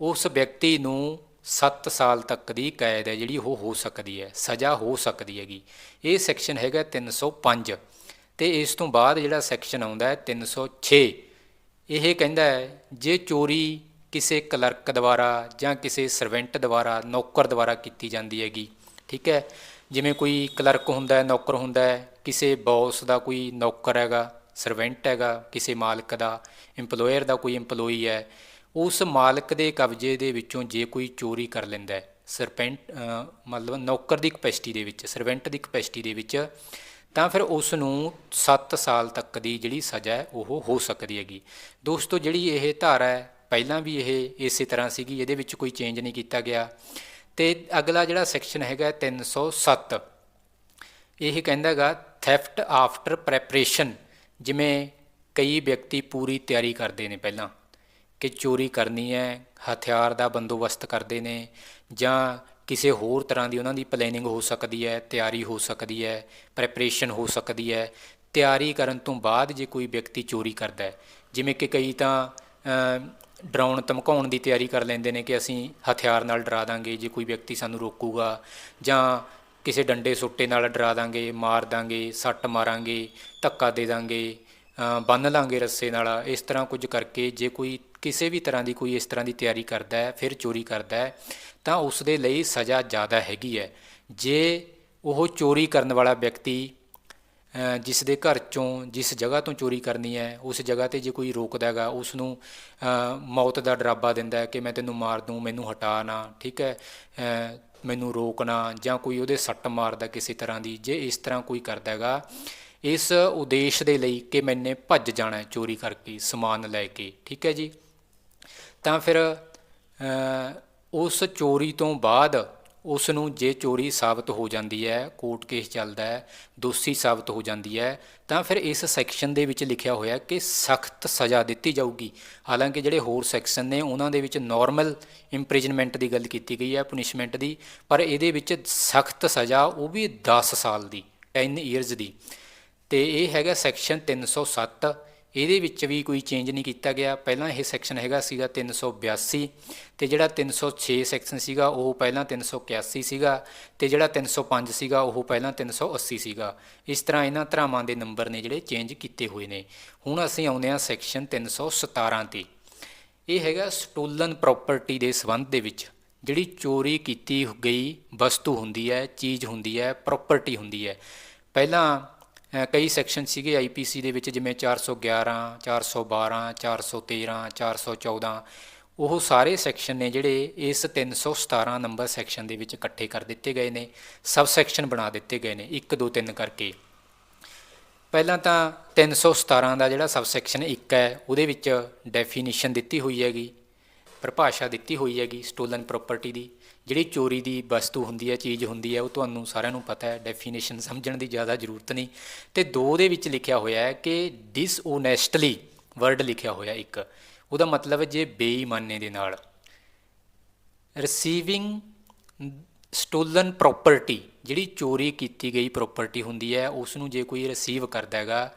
ਉਸ ਵਿਅਕਤੀ ਨੂੰ 7 ਸਾਲ ਤੱਕ ਦੀ ਕੈਦ ਹੈ ਜਿਹੜੀ ਉਹ ਹੋ ਸਕਦੀ ਹੈ, ਸਜ਼ਾ ਹੋ ਸਕਦੀ ਹੈਗੀ। ਇਹ ਸੈਕਸ਼ਨ ਹੈਗਾ 305 ਤੇ ਇਸ ਤੋਂ ਬਾਅਦ ਜਿਹੜਾ ਸੈਕਸ਼ਨ ਆਉਂਦਾ ਹੈ 306 ਇਹ ਕਹਿੰਦਾ ਹੈ, ਜੇ ਚੋਰੀ ਕਿਸੇ ਕਲਰਕ ਦੁਆਰਾ ਜਾਂ ਕਿਸੇ ਸਰਵੈਂਟ ਦੁਆਰਾ, ਨੌਕਰ ਦੁਆਰਾ ਕੀਤੀ ਜਾਂਦੀ ਹੈਗੀ, ਠੀਕ ਹੈ? ਜਿਵੇਂ ਕੋਈ ਕਲਰਕ ਹੁੰਦਾ ਹੈ, ਨੌਕਰ ਹੁੰਦਾ ਹੈ, ਕਿਸੇ ਬੌਸ ਦਾ ਕੋਈ ਨੌਕਰ ਹੈਗਾ, ਸਰਵੈਂਟ ਹੈਗਾ, ਕਿਸੇ ਮਾਲਕ ਦਾ, EMPLOYER ਦਾ ਕੋਈ EMPLOYEE ਹੈ ਉਸ ਮਾਲਕ ਦੇ ਕਬਜ਼ੇ ਦੇ ਵਿੱਚੋਂ ਜੇ ਕੋਈ ਚੋਰੀ ਕਰ ਲੈਂਦਾ ਹੈ, ਸਰਪੈਂਟ ਮਤਲਬ ਨੌਕਰ ਦੀ ਕਪੈਸਿਟੀ ਦੇ ਵਿੱਚ, ਸਰਵੈਂਟ ਦੀ ਕਪੈਸਿਟੀ ਦੇ ਵਿੱਚ, ਤਾਂ ਫਿਰ ਉਸ ਨੂੰ 7 ਸਾਲ ਤੱਕ ਦੀ ਜਿਹੜੀ ਸਜ਼ਾ ਹੈ, ਉਹ ਹੋ ਸਕਦੀ ਹੈਗੀ। ਦੋਸਤੋ, ਜਿਹੜੀ ਇਹ ਧਾਰਾ ਹੈ, ਪਹਿਲਾਂ ਵੀ ਇਹ ਇਸੇ ਤਰ੍ਹਾਂ ਸੀਗੀ, ਇਹਦੇ ਵਿੱਚ ਕੋਈ ਚੇਂਜ ਨਹੀਂ ਕੀਤਾ ਗਿਆ। ਤੇ ਅਗਲਾ ਜਿਹੜਾ ਸੈਕਸ਼ਨ ਹੈਗਾ 307 ਇਹ ਕਹਿੰਦਾ ਹੈਗਾ ਥੈਫਟ ਆਫਟਰ ਪ੍ਰੈਪਰੇਸ਼ਨ ਜਿਵੇਂ ਕਈ ਵਿਅਕਤੀ ਪੂਰੀ ਤਿਆਰੀ ਕਰਦੇ ਨੇ ਪਹਿਲਾਂ। ਕਿ ਚੋਰੀ ਕਰਨੀ ਹੈ ਹਥਿਆਰ ਦਾ ਬੰਦੋਬਸਤ ਕਰਦੇ ਨੇ ਜਾਂ ਕਿਸੇ ਹੋਰ ਤਰ੍ਹਾਂ ਦੀ ਉਹਨਾਂ ਦੀ ਪਲੈਨਿੰਗ ਹੋ ਸਕਦੀ ਹੈ ਤਿਆਰੀ ਹੋ ਸਕਦੀ ਹੈ ਪ੍ਰੈਪਰੇਸ਼ਨ ਹੋ ਸਕਦੀ ਹੈ। ਤਿਆਰੀ ਕਰਨ ਤੋਂ ਬਾਅਦ ਜੇ ਕੋਈ ਵਿਅਕਤੀ ਚੋਰੀ ਕਰਦਾ ਹੈ ਜਿਵੇਂ ਕਿ ਕਈ ਤਾਂ ਡਰਾਉਣ ਧਮਕਾਉਣ ਦੀ ਤਿਆਰੀ ਕਰ ਲੈਂਦੇ ਨੇ ਕਿ ਅਸੀਂ ਹਥਿਆਰ ਨਾਲ ਡਰਾ ਦਾਂਗੇ ਜੇ ਕੋਈ ਵਿਅਕਤੀ ਸਾਨੂੰ ਰੋਕੂਗਾ ਜਾਂ ਕਿਸੇ ਡੰਡੇ ਸੁੱਟੇ ਨਾਲ ਡਰਾ ਦਾਂਗੇ ਮਾਰ ਦਾਂਗੇ ਸੱਟ ਮਾਰਾਂਗੇ ਧੱਕਾ ਦੇ ਦਾਂਗੇ ਅ, ਬੰਨ੍ਹ ਲਾਂਗੇ ਰੱਸੇ ਨਾਲ ਇਸ ਤਰ੍ਹਾਂ ਕੁਝ ਕਰਕੇ ਜੇ ਕੋਈ ਕਿਸੇ ਵੀ ਤਰ੍ਹਾਂ ਦੀ ਕੋਈ ਇਸ ਤਰ੍ਹਾਂ ਦੀ ਤਿਆਰੀ ਕਰਦਾ ਹੈ, ਫਿਰ ਚੋਰੀ ਕਰਦਾ ਹੈ, ਤਾਂ ਉਸ ਦੇ ਲਈ ਸਜ਼ਾ ਜ਼ਿਆਦਾ ਹੈਗੀ ਹੈ। ਜੇ ਉਹ ਚੋਰੀ ਕਰਨ ਵਾਲਾ ਵਿਅਕਤੀ ਜਿਸ ਦੇ ਘਰ ਚੋਂ, ਜਿਸ ਜਗ੍ਹਾ ਤੋਂ ਚੋਰੀ ਕਰਨੀ ਹੈ, ਉਸ ਜਗ੍ਹਾ ਤੇ ਜੇ ਕੋਈ ਰੋਕਦਾ ਹੈਗਾ, ਉਸ ਨੂੰ ਮੌਤ ਦਾ ਡਰਾਬਾ ਦਿੰਦਾ ਹੈ ਕਿ ਮੈਂ ਤੈਨੂੰ ਮਾਰ ਦੂੰ, ਮੈਨੂੰ ਹਟਾ ਨਾ, ਠੀਕ ਹੈ ਮੈਨੂੰ ਰੋਕਣਾ ਜਾਂ ਕੋਈ ਉਹਦੇ ਸੱਟ ਮਾਰਦਾ ਕਿਸੇ ਤਰ੍ਹਾਂ ਦੀ, ਜੇ ਇਸ ਤਰ੍ਹਾਂ ਕੋਈ ਕਰਦਾ ਹੈਗਾ, ਇਸ ਉਦੇਸ਼ ਦੇ ਲਈ ਕਿ ਮੈਨੇ ਭੱਜ ਜਾਣਾ ਚੋਰੀ ਕਰਕੇ, ਸਮਾਨ ਲੈ ਕੇ, ਠੀਕ ਹੈ ਜੀ? ਤਾਂ ਫਿਰ ਉਸ ਚੋਰੀ ਤੋਂ ਬਾਅਦ ਉਸ ਨੂੰ ਜੇ ਚੋਰੀ ਸਾਬਤ ਹੋ ਜਾਂਦੀ ਹੈ, ਕੋਰਟ ਕੇਸ ਚੱਲਦਾ ਹੈ, ਦੋਸ਼ੀ ਸਾਬਤ ਹੋ ਜਾਂਦੀ ਹੈ, ਤਾਂ ਫਿਰ ਇਸ ਸੈਕਸ਼ਨ ਦੇ ਵਿੱਚ ਲਿਖਿਆ ਹੋਇਆ ਕਿ ਸਖਤ ਸਜ਼ਾ ਦਿੱਤੀ ਜਾਊਗੀ। ਹਾਲਾਂਕਿ ਜਿਹੜੇ ਹੋਰ ਸੈਕਸ਼ਨ ਨੇ, ਉਹਨਾਂ ਦੇ ਵਿੱਚ ਨਾਰਮਲ ਇੰਪ੍ਰਿਜ਼ਨਮੈਂਟ ਦੀ ਗੱਲ ਕੀਤੀ ਗਈ ਹੈ ਪੁਨਿਸ਼ਮੈਂਟ ਦੀ, ਪਰ ਇਹਦੇ ਵਿੱਚ ਸਖਤ ਸਜ਼ਾ ਉਹ ਵੀ 10 ਸਾਲ ਦੀ 10 ਇਅਰਸ ਦੀ। ਤੇ ਇਹ ਹੈਗਾ ਸੈਕਸ਼ਨ 307 ਇਹਦੇ ਵਿੱਚ ਵੀ ਕੋਈ ਚੇਂਜ ਨਹੀਂ ਕੀਤਾ ਗਿਆ। ਪਹਿਲਾਂ ਇਹ ਸੈਕਸ਼ਨ ਹੈਗਾ ਸੀਗਾ 382 ਤੇ ਜਿਹੜਾ 306 ਸੈਕਸ਼ਨ ਸੀਗਾ, ਉਹ ਪਹਿਲਾਂ 381 ਸੀਗਾ ਤੇ ਜਿਹੜਾ 305 ਸੀਗਾ, ਉਹ ਪਹਿਲਾਂ 380 ਸੀਗਾ। ਇਸ ਤਰ੍ਹਾਂ ਇਹਨਾਂ ਧਰਾਵਾਂ ਦੇ ਨੰਬਰ ਨੇ ਜਿਹੜੇ ਚੇਂਜ ਕੀਤੇ ਹੋਏ ਨੇ। ਹੁਣ ਅਸੀਂ ਆਉਂਦੇ ਹਾਂ ਸੈਕਸ਼ਨ 317 ਤੇ। ਇਹ ਹੈਗਾ ਸਟੋਲਨ ਪ੍ਰਾਪਰਟੀ ਦੇ ਸੰਬੰਧ ਦੇ ਵਿੱਚ। ਜਿਹੜੀ ਚੋਰੀ ਕੀਤੀ ਗਈ ਵਸਤੂ ਹੁੰਦੀ ਹੈ, ਚੀਜ਼ ਹੁੰਦੀ ਹੈ ਪ੍ਰਾਪਰਟੀ ਹੁੰਦੀ ਹੈ। ਪਹਿਲਾਂ ਕਈ ਸੈਕਸ਼ਨ ਸੀਗੇ ਆਈਪੀਸੀ ਦੇ ਵਿੱਚ, ਜਿਵੇਂ 411 412 413 414 ਉਹ ਸਾਰੇ ਸੈਕਸ਼ਨ ਨੇ ਜਿਹੜੇ ਇਸ 317 ਨੰਬਰ ਸੈਕਸ਼ਨ ਦੇ ਵਿੱਚ ਇਕੱਠੇ ਕਰ ਦਿੱਤੇ ਗਏ ਨੇ ਸਬ ਸੈਕਸ਼ਨ ਬਣਾ ਦਿੱਤੇ ਗਏ ਨੇ 1 2 3 ਕਰਕੇ। ਪਹਿਲਾਂ ਤਾਂ 317 ਦਾ ਜਿਹੜਾ ਸਬ ਸੈਕਸ਼ਨ 1 ਹੈ, ਉਹਦੇ ਵਿੱਚ ਡੈਫੀਨੇਸ਼ਨ ਦਿੱਤੀ ਹੋਈ ਹੈਗੀ, ਪਰਿਭਾਸ਼ਾ ਦਿੱਤੀ ਹੋਈ ਹੈਗੀ ਸਟੋਲਨ ਪ੍ਰਾਪਰਟੀ ਦੀ। ਜਿਹੜੀ ਚੋਰੀ ਦੀ ਵਸਤੂ ਹੁੰਦੀ ਹੈ, ਚੀਜ਼ ਹੁੰਦੀ ਹੈ, ਉਹ ਤੁਹਾਨੂੰ ਸਾਰਿਆਂ ਨੂੰ ਪਤਾ ਹੈ ਡੈਫੀਨੇਸ਼ਨ ਸਮਝਣ ਦੀ ਜ਼ਿਆਦਾ ਜ਼ਰੂਰਤ ਨਹੀਂ। ਤੇ ਦੋ ਦੇ ਵਿੱਚ ਲਿਖਿਆ ਹੋਇਆ ਹੈ ਕਿ ਡਿਸਓਨੈਸਟਲੀ ਵਰਡ ਲਿਖਿਆ ਹੋਇਆ ਇੱਕ। ਉਹਦਾ ਮਤਲਬ ਹੈ ਜੇ ਬੇਈਮਾਨੇ ਦੇ ਨਾਲ। ਰਿਸੀਵਿੰਗ ਸਟੋਲਨ ਪ੍ਰਾਪਰਟੀ ਜਿਹੜੀ ਚੋਰੀ ਕੀਤੀ ਗਈ ਪ੍ਰਾਪਰਟੀ ਹੁੰਦੀ ਹੈ ਉਸ ਨੂੰ ਜੇ ਕੋਈ ਰਿਸੀਵ ਕਰਦਾ ਹੈਗਾ,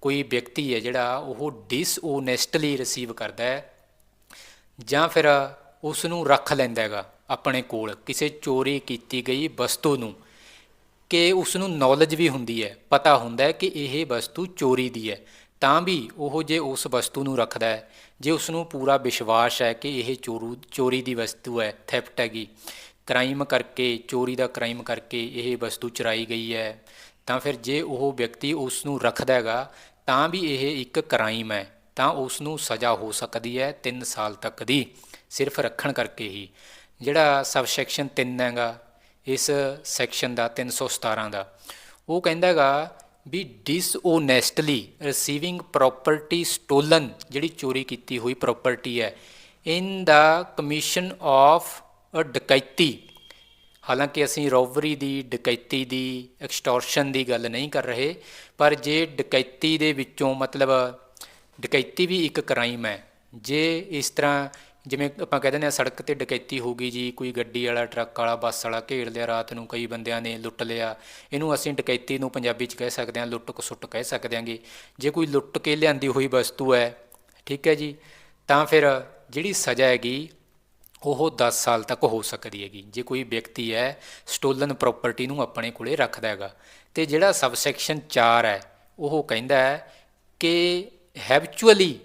ਕੋਈ ਵਿਅਕਤੀ ਹੈ ਜਿਹੜਾ, ਉਹ ਡਿਸਓਨੈਸਟਲੀ ਰਿਸੀਵ ਕਰਦਾ ਹੈ, ਜਾਂ ਫਿਰ ਉਸ ਨੂੰ ਰੱਖ ਲੈਂਦਾ ਹੈਗਾ। ਆਪਣੇ ਕੋਲ, ਕਿਸੇ ਚੋਰੀ ਕੀਤੀ ਗਈ ਵਸਤੂ ਨੂੰ, ਕਿ ਉਸ ਨੂੰ ਨੌਲੇਜ ਵੀ ਹੁੰਦੀ ਹੈ, ਪਤਾ ਹੁੰਦਾ ਹੈ ਕਿ ਇਹ ਵਸਤੂ ਚੋਰੀ ਦੀ ਹੈ, ਤਾਂ ਵੀ ਉਹ ਜੇ ਉਸ ਵਸਤੂ ਨੂੰ ਰੱਖਦਾ ਹੈ, ਜੇ ਉਸ ਨੂੰ ਪੂਰਾ ਵਿਸ਼ਵਾਸ ਹੈ ਕਿ ਇਹ ਚੋਰੂ, ਚੋਰੀ ਦੀ ਵਸਤੂ ਹੈ ਥੈਫਟ ਹੈਗੀ ਕ੍ਰਾਈਮ ਕਰਕੇ, ਚੋਰੀ ਦਾ ਕ੍ਰਾਈਮ ਕਰਕੇ ਇਹ ਵਸਤੂ ਚੁਰਾਈ ਗਈ ਹੈ, ਤਾਂ ਫਿਰ ਜੇ ਉਹ ਵਿਅਕਤੀ ਉਸ ਨੂੰ ਰੱਖਦਾ ਹੈਗਾ, ਤਾਂ ਵੀ ਇਹ ਇੱਕ ਕ੍ਰਾਈਮ ਹੈ, ਤਾਂ ਉਸ ਨੂੰ ਸਜ਼ਾ ਹੋ ਸਕਦੀ ਹੈ 3 ਸਾਲ ਤੱਕ ਦੀ, ਸਿਰਫ ਰੱਖਣ ਕਰਕੇ ਹੀ। ਜਿਹੜਾ ਸਬ ਸੈਕਸ਼ਨ 3 ਹੈਗਾ, ਇਸ ਸੈਕਸ਼ਨ ਦਾ 317 ਦਾ, ਉਹ ਕਹਿੰਦਾ ਹੈਗਾ ਵੀ ਡਿਸਓਨੈਸਟਲੀ ਰਿਸੀਵਿੰਗ ਪ੍ਰਾਪਰਟੀ ਸਟੋਲਨ ਜਿਹੜੀ ਚੋਰੀ ਕੀਤੀ ਹੋਈ ਪ੍ਰਾਪਰਟੀ ਹੈ ਇਨ ਦਾ ਕਮਿਸ਼ਨ ਆਫ ਅ ਡਕੈਤੀ, ਹਾਲਾਂਕਿ ਅਸੀਂ ਰੋਵਰੀ ਦੀ, ਡਕੈਤੀ ਦੀ ਐਕਸਟੋਰਸ਼ਨ ਦੀ ਗੱਲ ਨਹੀਂ ਕਰ ਰਹੇ, ਪਰ ਜੇ ਡਕੈਤੀ ਦੇ ਵਿੱਚੋਂ ਮਤਲਬ ਡਕੈਤੀ ਵੀ ਇੱਕ ਕ੍ਰਾਈਮ ਹੈ, ਜੇ ਇਸ ਤਰ੍ਹਾਂ ਜਿਵੇਂ ਆਪਾਂ ਕਹਿ ਦਿੰਦੇ ਆ ਸੜਕ ਤੇ ਡਕੈਤੀ ਹੋ ਗਈ ਜੀ, ਕੋਈ ਗੱਡੀ ਵਾਲਾ, ਟਰੱਕ ਵਾਲਾ, ਬੱਸ ਵਾਲਾ ਘੇਰ ਲਿਆ, ਰਾਤ ਨੂੰ ਕਈ ਬੰਦਿਆਂ ਨੇ ਲੁੱਟ ਲਿਆ। ਇਹਨੂੰ ਅਸੀਂ ਡਕੈਤੀ ਨੂੰ ਪੰਜਾਬੀ 'ਚ ਕਹਿ ਸਕਦੇ ਹਾਂ ਲੁੱਟ ਕਸੁੱਟ ਕਹਿ ਸਕਦੇ ਹਾਂਗੇ। ਜੇ ਕੋਈ ਲੁੱਟ ਕੇ ਲਿਆਂਦੀ ਹੋਈ ਵਸਤੂ ਹੈ, ਠੀਕ ਹੈ ਜੀ, ਤਾਂ ਫਿਰ ਜਿਹੜੀ ਸਜ਼ਾ ਹੈਗੀ, ਉਹ 10 ਸਾਲ ਤੱਕ ਹੋ ਸਕਦੀ ਹੈਗੀ। ਜੇ ਕੋਈ ਵਿਅਕਤੀ ਹੈ ਸਟੋਲਨ ਪ੍ਰਾਪਰਟੀ ਨੂੰ ਆਪਣੇ ਕੋਲੇ ਰੱਖਦਾ ਹੈਗਾ। ਤੇ ਜਿਹੜਾ ਸਬਸੈਕਸ਼ਨ 4 ਹੈ, ਉਹ ਕਹਿੰਦਾ ਹੈ ਕਿ ਹੈਬਚੁਅਲੀ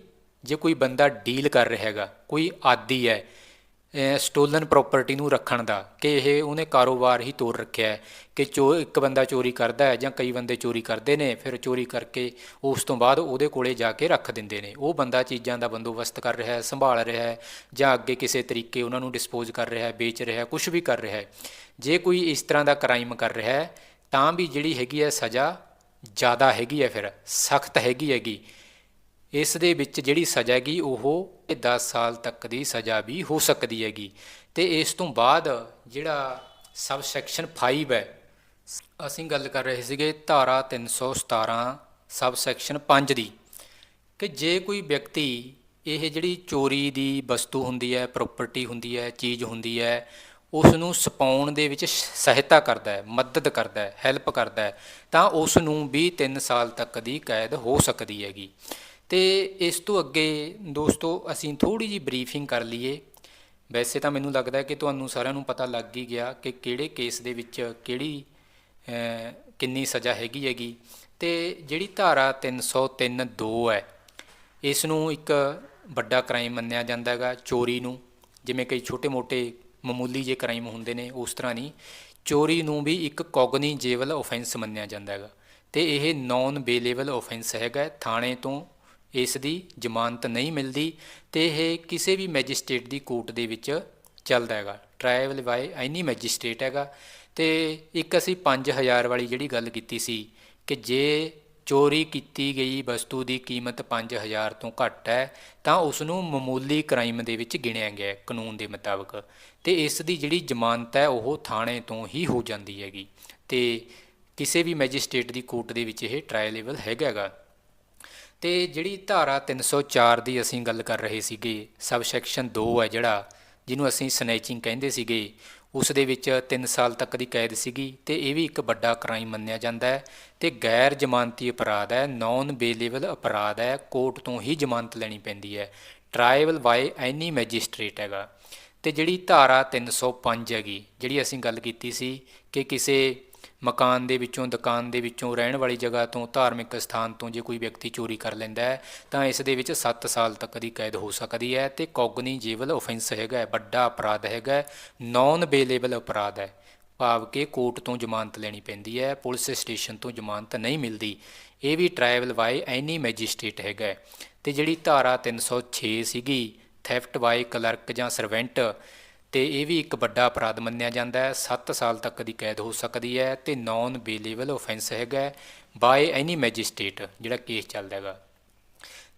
ਜੇ ਕੋਈ ਬੰਦਾ ਡੀਲ ਕਰ ਰਿਹਾ ਹੈਗਾ, ਕੋਈ ਆਦੀ ਹੈ ਸਟੋਲਨ ਪ੍ਰਾਪਰਟੀ ਨੂੰ ਰੱਖਣ ਦਾ, ਕਿ ਇਹ ਉਹਨੇ ਕਾਰੋਬਾਰ ਹੀ ਤੋਰ ਰੱਖਿਆ ਹੈ, ਕਿ ਚੋ ਇੱਕ ਬੰਦਾ ਚੋਰੀ ਕਰਦਾ ਹੈ ਜਾਂ ਕਈ ਬੰਦੇ ਚੋਰੀ ਕਰਦੇ ਨੇ, ਫਿਰ ਚੋਰੀ ਕਰਕੇ ਉਸ ਤੋਂ ਬਾਅਦ ਉਹਦੇ ਕੋਲੇ ਜਾ ਕੇ ਰੱਖ ਦਿੰਦੇ ਨੇ। ਉਹ ਬੰਦਾ ਚੀਜ਼ਾਂ ਦਾ ਬੰਦੋਬਸਤ ਕਰ ਰਿਹਾ ਹੈ, ਸੰਭਾਲ ਰਿਹਾ ਹੈ, ਜਾਂ ਅੱਗੇ ਕਿਸੇ ਤਰੀਕੇ ਉਹਨਾਂ ਨੂੰ ਡਿਸਪੋਜ਼ ਕਰ ਰਿਹਾ ਹੈ, ਵੇਚ ਰਿਹਾ ਹੈ ਕੁਝ ਵੀ ਕਰ ਰਿਹਾ ਹੈ। ਜੇ ਕੋਈ ਇਸ ਤਰ੍ਹਾਂ ਦਾ ਕ੍ਰਾਈਮ ਕਰ ਰਿਹਾ ਹੈ, ਤਾਂ ਵੀ ਜਿਹੜੀ ਹੈਗੀ ਹੈ ਸਜ਼ਾ ਜ਼ਿਆਦਾ ਹੈਗੀ ਹੈ ਫਿਰ, ਸਖਤ ਹੈਗੀ ਹੈਗੀ। ਇਸ ਦੇ ਵਿੱਚ ਜਿਹੜੀ ਸਜ਼ਾ ਹੈਗੀ, ਉਹ 10 ਸਾਲ ਤੱਕ ਦੀ ਸਜ਼ਾ ਵੀ ਹੋ ਸਕਦੀ ਹੈਗੀ। ਤੇ ਇਸ ਤੋਂ ਬਾਅਦ ਜਿਹੜਾ ਸਬ ਸੈਕਸ਼ਨ 5 ਹੈ, ਅਸੀਂ ਗੱਲ ਕਰ ਰਹੇ ਸੀਗੇ ਧਾਰਾ 317 ਸਬ ਸੈਕਸ਼ਨ 5 ਦੀ। ਕਿ ਜੇ ਕੋਈ ਵਿਅਕਤੀ ਇਹ ਜਿਹੜੀ ਚੋਰੀ ਦੀ ਵਸਤੂ ਹੁੰਦੀ ਹੈ ਪ੍ਰਾਪਰਟੀ ਹੁੰਦੀ ਹੈ, ਚੀਜ਼ ਹੁੰਦੀ ਹੈ ਉਸ ਨੂੰ ਸਪਾਉਣ ਦੇ ਵਿੱਚ ਸਹਾਇਤਾ ਕਰਦਾ ਹੈ, ਮਦਦ ਕਰਦਾ ਹੈ ਹੈਲਪ ਕਰਦਾ ਹੈ, ਤਾਂ ਉਸ ਨੂੰ ਵੀ 3 ਸਾਲ ਤੱਕ ਦੀ ਕੈਦ ਹੋ ਸਕਦੀ ਹੈਗੀ। ਤੇ ਇਸ ਤੋਂ ਅੱਗੇ ਦੋਸਤੋ, ਅਸੀਂ ਥੋੜੀ ਜੀ ਬਰੀਫਿੰਗ ਕਰ ਲਈਏ। ਵੈਸੇ ਤਾਂ ਮੈਨੂੰ ਲੱਗਦਾ ਹੈ ਕਿ ਤੁਹਾਨੂੰ ਸਾਰਿਆਂ ਨੂੰ ਪਤਾ ਲੱਗ ਹੀ ਗਿਆ ਕਿ ਕਿਹੜੇ ਕੇਸ ਦੇ ਵਿੱਚ ਕਿਹੜੀ ਕਿੰਨੀ ਸਜ਼ਾ ਹੈਗੀ ਹੈਗੀ। ਤੇ ਜਿਹੜੀ ਧਾਰਾ 303 2 ਹੈ, ਇਸ ਨੂੰ ਇੱਕ ਵੱਡਾ ਕ੍ਰਾਈਮ ਮੰਨਿਆ ਜਾਂਦਾ ਹੈਗਾ, ਚੋਰੀ ਨੂੰ। ਜਿਵੇਂ ਕਈ ਛੋਟੇ-ਮੋਟੇ ਮਾਮੂਲੀ ਜੇ ਕ੍ਰਾਈਮ ਹੁੰਦੇ ਨੇ, ਉਸ ਤਰ੍ਹਾਂ ਨਹੀਂ। ਚੋਰੀ ਨੂੰ ਵੀ ਇੱਕ ਕੋਗਨੀਜੇਬਲ ਆਫੈਂਸ ਮੰਨਿਆ ਜਾਂਦਾ ਹੈਗਾ। ਤੇ ਇਹ ਨੌਨ ਬੇਲੇਬਲ ਆਫੈਂਸ ਹੈਗਾ, ਥਾਣੇ ਤੋਂ ਇਸ ਦੀ ਜ਼ਮਾਨਤ ਨਹੀਂ ਮਿਲਦੀ ਤੇ ਇਹ ਕਿਸੇ ਵੀ ਮੈਜਿਸਟ੍ਰੇਟ ਦੀ ਕੋਰਟ ਦੇ ਵਿੱਚ ਚੱਲਦਾ ਹੈਗਾ। ਟ੍ਰਾਇਲ ਬਾਈ ਐਨੀ ਮੈਜਿਸਟ੍ਰੇਟ ਹੈਗਾ ਤੇ ਇੱਕ ਅਸੀਂ 5000 ਵਾਲੀ ਜਿਹੜੀ ਗੱਲ ਕੀਤੀ ਸੀ ਕਿ ਜੇ ਚੋਰੀ ਕੀਤੀ ਗਈ ਵਸਤੂ ਦੀ ਕੀਮਤ 5000 ਤੋਂ ਘੱਟ ਹੈ, ਤਾਂ ਉਸ ਨੂੰ ਮਾਮੂਲੀ ਕ੍ਰਾਈਮ ਦੇ ਵਿੱਚ ਗਿਣਿਆ ਗਿਆ ਕਾਨੂੰਨ ਦੇ ਮੁਤਾਬਕ। ਤੇ ਇਸ ਦੀ ਜਿਹੜੀ ਜ਼ਮਾਨਤ ਹੈ, ਉਹ ਥਾਣੇ ਤੋਂ ਹੀ ਹੋ ਜਾਂਦੀ ਹੈਗੀ। ਤੇ ਕਿਸੇ ਵੀ ਮੈਜਿਸਟ੍ਰੇਟ ਦੀ ਕੋਰਟ ਦੇ ਵਿੱਚ ਇਹ ਟ੍ਰਾਇਲੇਬਲ ਹੈਗਾਗਾ ਤੇ ਜਿਹੜੀ ਧਾਰਾ 304 ਦੀ ਅਸੀਂ ਗੱਲ ਕਰ ਰਹੇ ਸੀਗੇ ਸਬ ਸੈਕਸ਼ਨ 2 ਹੈ ਜਿਹੜਾ, ਜਿਹਨੂੰ ਅਸੀਂ ਸਨੈਚਿੰਗ ਕਹਿੰਦੇ ਸੀਗੇ, ਉਸ ਦੇ ਵਿੱਚ 3 ਸਾਲ ਤੱਕ ਦੀ ਕੈਦ ਸੀਗੀ ਤੇ ਇਹ ਵੀ ਇੱਕ ਵੱਡਾ ਕ੍ਰਾਈਮ ਮੰਨਿਆ ਜਾਂਦਾ ਹੈ ਤੇ ਗੈਰ ਜ਼ਮਾਨਤੀ ਅਪਰਾਧ ਹੈ ਨਾਨ ਬੇਲੇਬਲ ਅਪਰਾਧ ਹੈ, ਕੋਰਟ ਤੋਂ ਹੀ ਜ਼ਮਾਨਤ ਲੈਣੀ ਪੈਂਦੀ ਹੈ। ਟ੍ਰਾਇਬਲ ਬਾਈ ਐਨੀ ਮੈਜਿਸਟ੍ਰੇਟ ਹੈਗਾ। ਤੇ ਜਿਹੜੀ ਧਾਰਾ 305 ਹੈਗੀ, ਜਿਹੜੀ ਅਸੀਂ ਗੱਲ ਕੀਤੀ ਸੀ ਕਿ ਕਿਸੇ ਮਕਾਨ ਦੇ ਵਿੱਚੋਂ ਦੁਕਾਨ ਦੇ ਵਿੱਚੋਂ ਰਹਿਣ ਵਾਲੀ ਜਗ੍ਹਾ ਤੋਂ ਧਾਰਮਿਕ ਸਥਾਨ ਤੋਂ ਜੇ ਕੋਈ ਵਿਅਕਤੀ ਚੋਰੀ ਕਰ ਲੈਂਦਾ ਹੈ ਤਾਂ ਇਸ ਦੇ ਵਿੱਚ 7 ਸਾਲ ਤੱਕ ਦੀ ਕੈਦ ਹੋ ਸਕਦੀ ਹੈ ਤੇ ਕੌਗਨੀਜੇਬਲ ਆਫੈਂਸ ਹੈਗਾ ਵੱਡਾ ਅਪਰਾਧ ਹੈਗਾ ਹੈ, ਨਾਨ ਬੇਲੇਬਲ ਅਪਰਾਧ ਹੈ ਭਾਵ ਕਿ ਕੋਰਟ ਤੋਂ ਜ਼ਮਾਨਤ ਲੈਣੀ ਪੈਂਦੀ ਹੈ ਪੁਲਿਸ ਸਟੇਸ਼ਨ ਤੋਂ ਜ਼ਮਾਨਤ ਨਹੀਂ ਮਿਲਦੀ ਇਹ ਵੀ ਟ੍ਰਾਇਬਲ ਬਾਈ ਐਨੀ ਮੈਜਿਸਟ੍ਰੇਟ ਹੈਗਾ ਹੈ। ਤੇ ਜਿਹੜੀ ਧਾਰਾ 306 ਸੀਗੀ ਥੈਫਟ ਬਾਈ ਕਲਰਕ ਜਾਂ ਸਰਵੈਂਟ ਤੇ ਇਹ ਵੀ ਇੱਕ ਵੱਡਾ ਅਪਰਾਧ ਮੰਨਿਆ ਜਾਂਦਾ ਹੈ। 7 ਸਾਲ ਤੱਕ ਦੀ ਕੈਦ ਹੋ ਸਕਦੀ ਹੈ ਤੇ ਨਾਨ ਬੇਲੇਬਲ ਆਫੈਂਸ ਹੈਗਾ ਬਾਈ ਐਨੀ ਮੈਜਿਸਟ੍ਰੇਟ ਜਿਹੜਾ ਕੇਸ ਚੱਲਦਾ ਹੈਗਾ।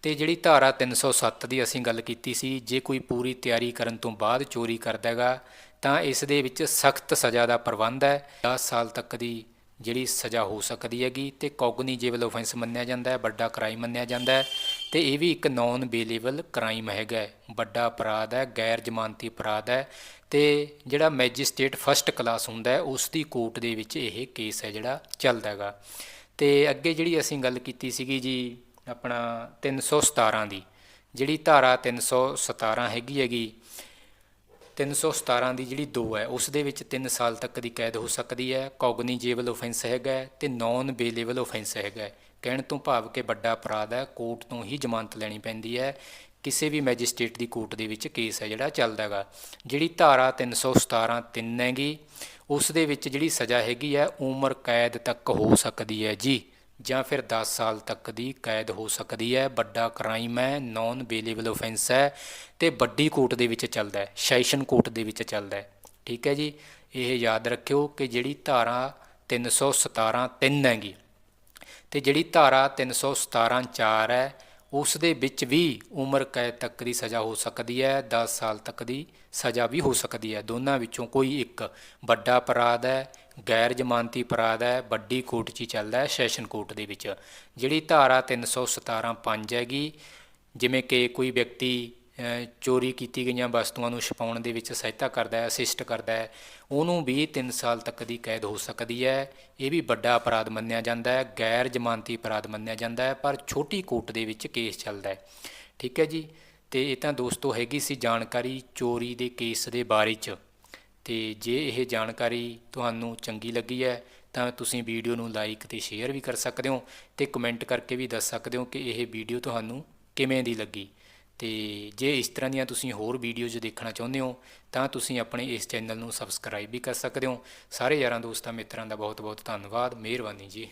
ਤੇ ਜਿਹੜੀ ਧਾਰਾ 307 ਦੀ ਅਸੀਂ ਗੱਲ ਕੀਤੀ ਸੀ, ਜੇ ਕੋਈ ਪੂਰੀ ਤਿਆਰੀ ਕਰਨ ਤੋਂ ਬਾਅਦ ਚੋਰੀ ਕਰਦਾ ਹੈਗਾ, ਤਾਂ ਇਸ ਦੇ ਵਿੱਚ ਸਖਤ ਸਜ਼ਾ ਦਾ ਪ੍ਰਬੰਧ ਹੈ। 10 ਸਾਲ ਤੱਕ ਦੀ ਜਿਹੜੀ ਸਜ਼ਾ ਹੋ ਸਕਦੀ ਹੈਗੀ ਤੇ ਕੌਗਨੀਜੇਬਲ ਆਫੈਂਸ ਮੰਨਿਆ ਜਾਂਦਾ ਹੈ, ਵੱਡਾ ਕ੍ਰਾਈਮ ਮੰਨਿਆ ਜਾਂਦਾ ਹੈ ਤੇ ਇਹ ਵੀ ਇੱਕ ਨਾਨ ਬੇਲੇਬਲ ਕ੍ਰਾਈਮ ਹੈਗਾ ਵੱਡਾ ਅਪਰਾਧ ਹੈ, ਗੈਰ ਜ਼ਮਾਨਤੀ ਅਪਰਾਧ ਹੈ ਤੇ ਜਿਹੜਾ ਮੈਜਿਸਟ੍ਰੇਟ ਫਸਟ ਕਲਾਸ ਹੁੰਦਾ ਹੈ, ਉਸ ਦੀ ਕੋਰਟ ਦੇ ਵਿੱਚ ਇਹ ਕੇਸ ਹੈ ਜਿਹੜਾ ਚੱਲਦਾ ਹੈਗਾ। ਤੇ ਅੱਗੇ ਜਿਹੜੀ ਅਸੀਂ ਗੱਲ ਕੀਤੀ ਸੀਗੀ ਜੀ, ਆਪਣਾ 317 ਦੀ, ਜਿਹੜੀ ਧਾਰਾ 317 ਹੈਗੀ ਹੈਗੀ 317 ਦੀ ਜਿਹੜੀ 2 ਹੈ, ਉਸ ਦੇ ਵਿੱਚ 3 ਸਾਲ ਤੱਕ ਦੀ ਕੈਦ ਹੋ ਸਕਦੀ ਹੈ। ਕੌਗਨੀਜੇਬਲ ਆਫੈਂਸ ਹੈਗਾ ਹੈ ਤੇ ਨਾਨ ਬੇਲੇਬਲ ਆਫੈਂਸ ਹੈਗਾ ਕਹਿਣ ਤੋਂ ਭਾਵ ਕਿ ਵੱਡਾ ਅਪਰਾਧ ਹੈ, ਕੋਰਟ ਤੋਂ ਹੀ ਜ਼ਮਾਨਤ ਲੈਣੀ ਪੈਂਦੀ ਹੈ। ਕਿਸੇ ਵੀ ਮੈਜਿਸਟ੍ਰੇਟ ਦੀ ਕੋਰਟ ਦੇ ਵਿੱਚ ਕੇਸ ਹੈ ਜਿਹੜਾ ਚੱਲਦਾ ਹੈਗਾ। ਜਿਹੜੀ ਧਾਰਾ 317 3 ਹੈਗੀ, ਉਸ ਦੇ ਵਿੱਚ ਜਿਹੜੀ ਸਜ਼ਾ ਹੈਗੀ ਹੈ, ਉਮਰ ਕੈਦ ਤੱਕ ਹੋ ਸਕਦੀ ਹੈ ਜੀ। ਜਾਂ ਫਿਰ 10 ਸਾਲ ਤੱਕ ਦੀ ਕੈਦ ਹੋ ਸਕਦੀ ਹੈ। ਵੱਡਾ ਕ੍ਰਾਈਮ ਹੈ ਨਾਨ ਬੇਲੇਬਲ ਆਫੈਂਸ ਹੈ ਤੇ ਵੱਡੀ ਕੋਰਟ ਦੇ ਵਿੱਚ ਚੱਲਦਾ ਹੈ, ਸੈਸ਼ਨ ਕੋਰਟ ਦੇ ਵਿੱਚ ਚੱਲਦਾ ਹੈ। ਠੀਕ ਹੈ ਜੀ? ਇਹ ਯਾਦ ਰੱਖਿਓ ਕਿ ਜਿਹੜੀ ਧਾਰਾ 317 3 ਹੈਗੀ, ਤੇ ਜਿਹੜੀ ਧਾਰਾ 317 4 ਹੈ ਉਸ ਦੇ ਵਿੱਚ ਵੀ ਉਮਰ ਕੈਦ ਤੱਕ ਦੀ ਸਜ਼ਾ ਹੋ ਸਕਦੀ ਹੈ 10 ਸਾਲ ਤੱਕ ਦੀ ਸਜ਼ਾ ਵੀ ਹੋ ਸਕਦੀ ਹੈ। ਦੋਨਾਂ ਵਿੱਚੋਂ ਕੋਈ ਇੱਕ ਵੱਡਾ ਅਪਰਾਧ ਹੈ, ਗੈਰ ਜ਼ਮਾਨਤੀ ਅਪਰਾਧ ਹੈ, ਵੱਡੀ ਕੋਰਟ 'ਚ ਹੀ ਚੱਲਦਾ ਹੈ, ਸੈਸ਼ਨ ਕੋਰਟ ਦੇ ਵਿੱਚ। ਜਿਹੜੀ ਧਾਰਾ 317 5 ਹੈਗੀ, ਜਿਵੇਂ ਕਿ ਕੋਈ ਵਿਅਕਤੀ ਚੋਰੀ ਕੀਤੀ ਗਈਆਂ ਵਸਤੂਆਂ ਨੂੰ ਛੁਪਾਉਣ ਦੇ ਵਿੱਚ ਸਹਾਇਤਾ ਕਰਦਾ ਹੈ ਅਸਿਸਟ ਕਰਦਾ ਹੈ, ਉਹਨੂੰ ਵੀ 3 ਸਾਲ ਤੱਕ ਦੀ ਕੈਦ ਹੋ ਸਕਦੀ ਹੈ। ਇਹ ਵੀ ਵੱਡਾ ਅਪਰਾਧ ਮੰਨਿਆ ਜਾਂਦਾ ਹੈ, ਗੈਰ ਜ਼ਮਾਨਤੀ ਅਪਰਾਧ ਮੰਨਿਆ ਜਾਂਦਾ ਹੈ, ਪਰ ਛੋਟੀ ਕੋਰਟ ਦੇ ਵਿੱਚ ਕੇਸ ਚੱਲਦਾ ਹੈ। ਠੀਕ ਹੈ ਜੀ? ਤੇ ਇਹ ਤਾਂ ਦੋਸਤੋ ਹੈਗੀ ਸੀ ਜਾਣਕਾਰੀ ਚੋਰੀ ਦੇ ਕੇਸ ਦੇ ਬਾਰੇ 'ਚ। ਤੇ ਜੇ ਇਹ ਜਾਣਕਾਰੀ ਤੁਹਾਨੂੰ ਚੰਗੀ ਲੱਗੀ ਹੈ, ਤਾਂ ਤੁਸੀਂ ਵੀਡੀਓ ਨੂੰ ਲਾਈਕ ਤੇ ਸ਼ੇਅਰ ਵੀ ਕਰ ਸਕਦੇ ਹੋ ਤੇ ਕਮੈਂਟ ਕਰਕੇ ਵੀ ਦੱਸ ਸਕਦੇ ਹੋ ਕਿ ਇਹ ਵੀਡੀਓ ਤੁਹਾਨੂੰ ਕਿਵੇਂ ਦੀ ਲੱਗੀ। ਤੇ ਜੇ ਇਸ ਤਰ੍ਹਾਂ ਦੀਆਂ ਤੁਸੀਂ ਹੋਰ ਵੀਡੀਓਜ਼ ਦੇਖਣਾ ਚਾਹੁੰਦੇ ਹੋ, ਤਾਂ ਤੁਸੀਂ ਆਪਣੇ ਇਸ ਚੈਨਲ ਨੂੰ ਸਬਸਕ੍ਰਾਈਬ ਵੀ ਕਰ ਸਕਦੇ ਹੋ। ਸਾਰੇ ਯਾਰਾਂ ਦੋਸਤਾਂ ਮਿੱਤਰਾਂ ਦਾ ਬਹੁਤ ਬਹੁਤ ਧੰਨਵਾਦ, ਮਿਹਰਬਾਨੀ ਜੀ।